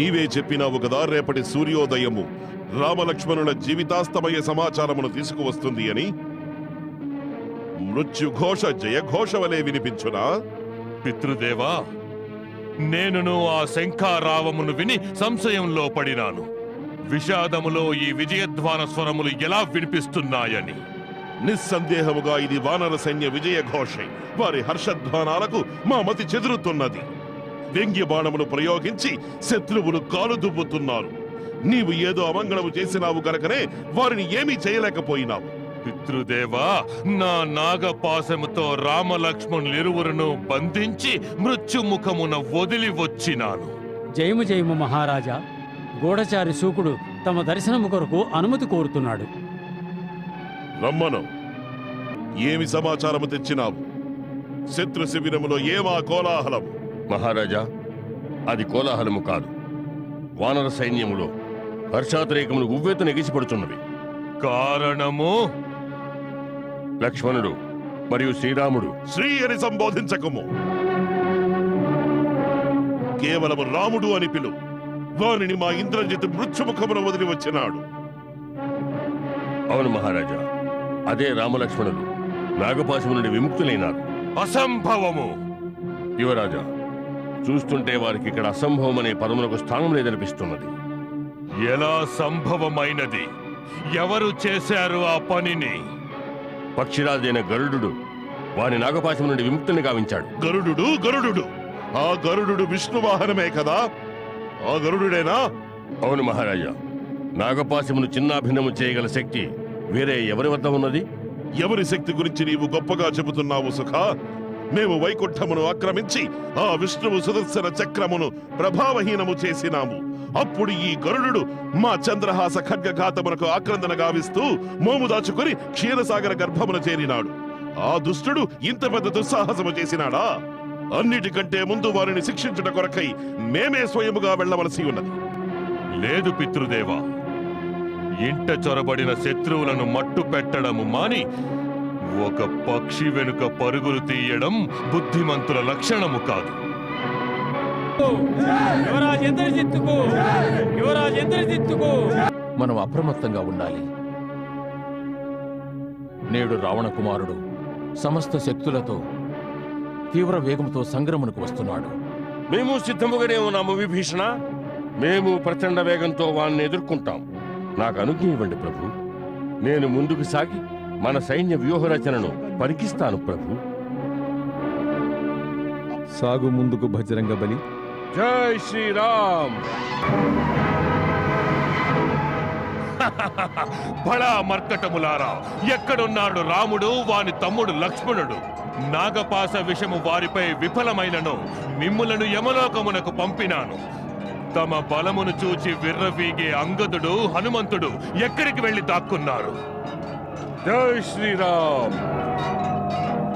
నీవే చెప్పినావు కదా రేపటి సూర్యోదయము. రామలక్ష్మణుల జీవితాస్తమయ సమాచారమును తీసుకువస్తుంది అని. మృత్యుఘోష జయఘోష వలె వినిపించునా? పితృదేవా నేనును ఆ శంఖారావమును విని సంశయంలో పడినాను. విషాదములో ఈ విజయధ్వాన స్వరములు ఎలా వినిపిస్తున్నాయని. నిస్సందేహముగా ఇది వానర సైన్య విజయ ఘోషే వారి హర్షధ్వానాలకు మా మతి చెదురుతున్నది. వ్యంగ్య బాణమును ప్రయోగించి శత్రువులు కాలు దుబ్బుతున్నారు నీవు ఏదో అమంగళము చేసినావు గనకనే వారిని ఏమీ చేయలేకపోయినావు. పితృదేవా నా నాగపాశముతో రామలక్ష్మణులిరువురును బంధించి మృత్యుముఖమున వదిలి వచ్చినాను. జయము జయము మహారాజా గూఢచారి శూకుడు తమ దర్శనము కొరకు అనుమతి కోరుతున్నాడు. రమ్మను. ఏమి సమాచారము తెచ్చినావు? శత్రు శిబిరములో ఏమా కోలాహలం మహారాజా అది కోలాహలము కాదు. వానర సైన్యములో హర్షాతిరేకములు ఉవ్వెత్తున ఎగిసిపడుతున్నవి కారణము? లక్ష్మణుడు మరియు శ్రీరాముడు శ్రీ అని సంబోధించకము. కేవలము రాముడు అని పిలు. వారిని మా ఇంద్రజిత్ మృత్యుముఖమున వదిలి వచ్చినాడు అవును మహారాజా అదే రామలక్ష్మణుడు నాగపాశము నుండి విముక్తులైనారు. అసంభవము. యువరాజా చూస్తుంటే వారికి ఇక్కడ అసంభవం అనే పదములకు స్థానం లేదనిపిస్తున్నది. ఎలా సంభవమైనది? ఎవరు చేశారు ఆ పనిని? పక్షిరాజైన గరుడు వారి నాగపాశము నుండి విముక్తుని గావించాడు. గరుడు గరుడు ఆ గరుడు విష్ణు వాహనమే కదా? ఆ గరుడుడేనా? అవును మహారాజా. నాగపాశమును చిన్నాభిన్నము చేయగల శక్తి వేరే ఎవరి వద్ద ఉన్నది? ఎవరి శక్తి గురించి నీవు గొప్పగా చెబుతున్నావు సుఖ? మేము వైకుంఠమును ఆక్రమించి ఆ విష్ణువు సుదర్శన చక్రమును ప్రభావహీనము చేసినాము. అప్పుడు ఈ గరుడు మా చంద్రహాస ఖడ్గఘాతమునకు ఆక్రందన గావిస్తూ మోము దాచుకుని క్షీరసాగర గర్భమున చేరినాడు. ఆ దుష్టుడు ఇంత పెద్ద దుస్సాహసము చేసినాడా? అన్నిటికంటే ముందు వారిని శిక్షించుట కొరకై మేమే స్వయముగా వెళ్ళవలసి ఉన్నది. లేదు పితృదేవా ఇంట చొరబడిన శత్రువులను మట్టు పెట్టడము మాని ఒక పక్షి వెనుక పరుగులు తీయడం బుద్ధిమంతుల లక్షణము కాదు. మనం అప్రమత్తంగా ఉండాలి. నేడు రావణ కుమారుడు సమస్త శక్తులతో తీవ్ర వేగంతో సంగ్రమణకు వస్తున్నాడు. మేము సిద్ధముగానే ఉన్నాము విభీషణ. మేము ప్రచండ వేగంతో వాణ్ణి ఎదుర్కొంటాం. నాకు అనుజ్ఞ ఇవ్వండి ప్రభు. నేను ముందుకు సాగి మన సైన్య వ్యూహ రచనను పరికిస్తాను ప్రభు. సాగు ముందుకు బజరంగ బలి. జై శ్రీరామ్. బడా మర్కటములారా ఎక్కడున్నాడు రాముడు వాని తమ్ముడు లక్ష్మణుడు? నాగపాస విషము వారిపై విఫలమైనను మిమ్ములను యమలోకమునకు పంపినాను. తమ బలమును చూచి విర్రవీగే అంగదుడు హనుమంతుడు ఎక్కడికి వెళ్ళి దాక్కున్నారు? జై శ్రీరామ్.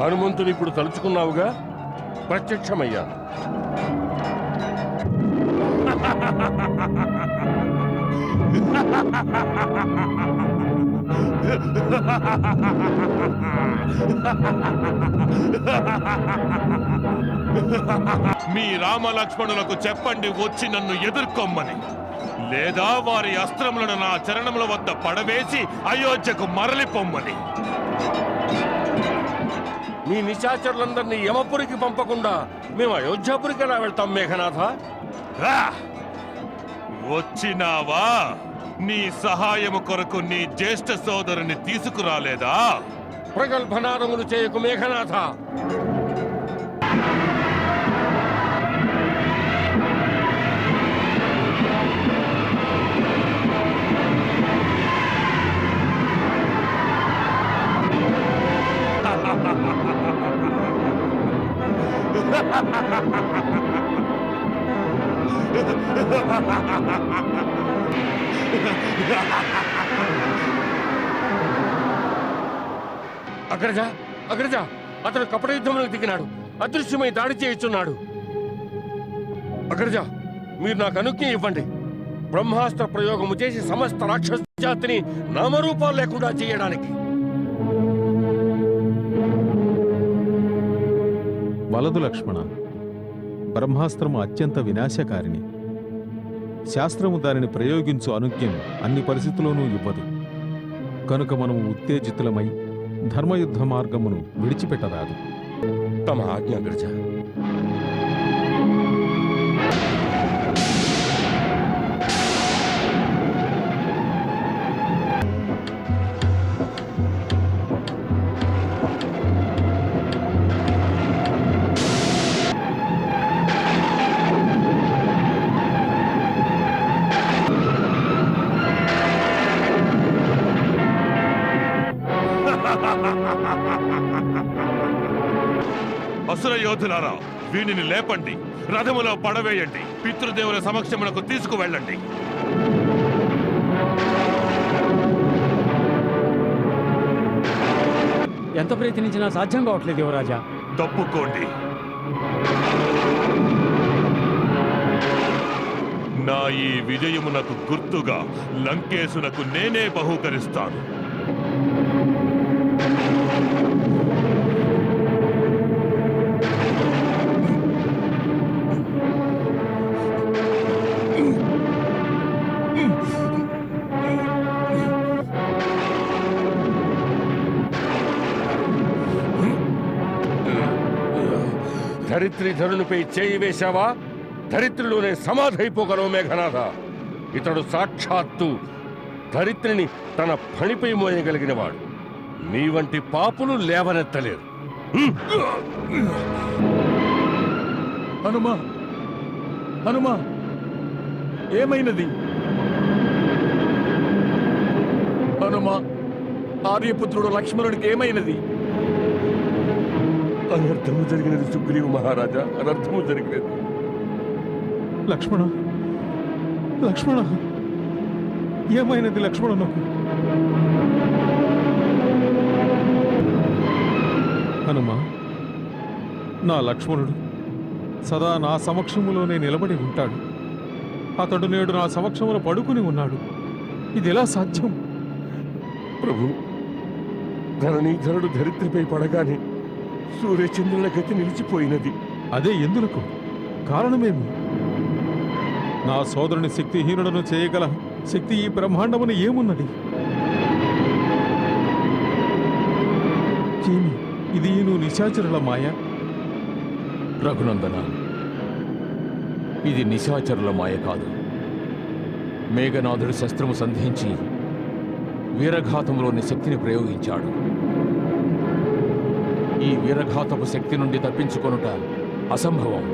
హనుమంతుని ఇప్పుడు తలుచుకున్నావుగా? ప్రత్యక్షమయ్యా. మీ రామలక్ష్మణులకు చెప్పండి వచ్చి నన్ను ఎదుర్కొమ్మని. లేదా వారి అస్త్రములను నా చరణముల వద్ద పడవేసి అయోధ్యకు మరలి పొమ్మని మీ నిశాచరులందరినీ యమపురికి పంపకుండా మేము అయోధ్యాపురికి ఎలా వెళ్తాం మేఘనాథ! వచ్చినావా? నీ సహాయము కొరకు నీ జ్యేష్ఠ సోదరుని తీసుకురాలేదా? ప్రగల్భనాదములు చేయకు మేఘనాథ. అగ్రజ అగ్రజ అతడు కపట యుద్ధంలో దిగినాడు. అదృశ్యమై దాడి చేయిస్తున్నాడు. అగ్రజ మీరు నాకు అనుజ్ఞ ఇవ్వండి. బ్రహ్మాస్త్ర ప్రయోగము చేసి సమస్త రాక్షస జాతిని నామరూపాలు లేకుండా చేయడానికి. వలదు లక్ష్మణ బ్రహ్మాస్త్రము అత్యంత వినాశకారిణి. శాస్త్రము దానిని ప్రయోగించు అనుజ్ఞను అన్ని పరిస్థితుల్లోనూ ఇవ్వదు. కనుక మనము ఉత్తేజితులమై ధర్మయుద్ధ మార్గమును విడిచిపెట్టరాదు. తమ ఆజ్ఞ అసుర యోధులారా వీనిని లేపండి. రథములో పడవేయండి. పితృదేవుల సమక్షములకు తీసుకువెళ్ళండి. ఎంత ప్రయత్నించినా సాధ్యం కావట్లేదు యువరాజా. తప్పుకోండి. నా ఈ విజయమునకు గుర్తుగా లంకేశునకు నేనే బహూకరిస్తాను. ధరిత్రి ధరునిపై చేయి వేశావా? ధరిత్రిలోనే సమాధైపోగలవు మేఘనాథ. ఇతడు సాక్షాత్తు ధరిత్రిని తన పనిపై మోయగలిగినవాడు. నీ వంటి పాపులు లేవనెత్తలేరు. హనుమా! హనుమా! ఏమైనది? హనుమా! ఆర్యపుత్రుడు లక్ష్మణుడికి ఏమైనది? అనర్థము జరిగినది సుగ్రీవు మహారాజా అనర్థము జరిగినది. లక్ష్మణ లక్ష్మణ ఏమైనది లక్ష్మణునకు హనుమా నా లక్ష్మణుడు సదా నా సమక్షములోనే నిలబడి ఉంటాడు. అతడు నేడు నా సమక్షములో పడుకుని ఉన్నాడు. ఇది ఎలా సాధ్యం? ప్రభు ధరణీధరుడు ధరిత్రిపై పడగానే సూర్యచంద్రుల గతి నిలిచిపోయినది. అదే ఎందులకు? కారణమేమి? నా సోదరుని శక్తిహీనుడను చేయగల శక్తి ఈ బ్రహ్మాండమున ఏమున్నది? ఏమి? ఇది నువ్వు నిశాచరుల మాయ? రఘునందన ఇది నిశాచరుల మాయ కాదు. మేఘనాథుడు శస్త్రము సంధించి వీరఘాతంలోని శక్తిని ప్రయోగించాడు. ఈ వీరఘాతపు శక్తి నుండి తప్పించుకొనుట అసంభవం.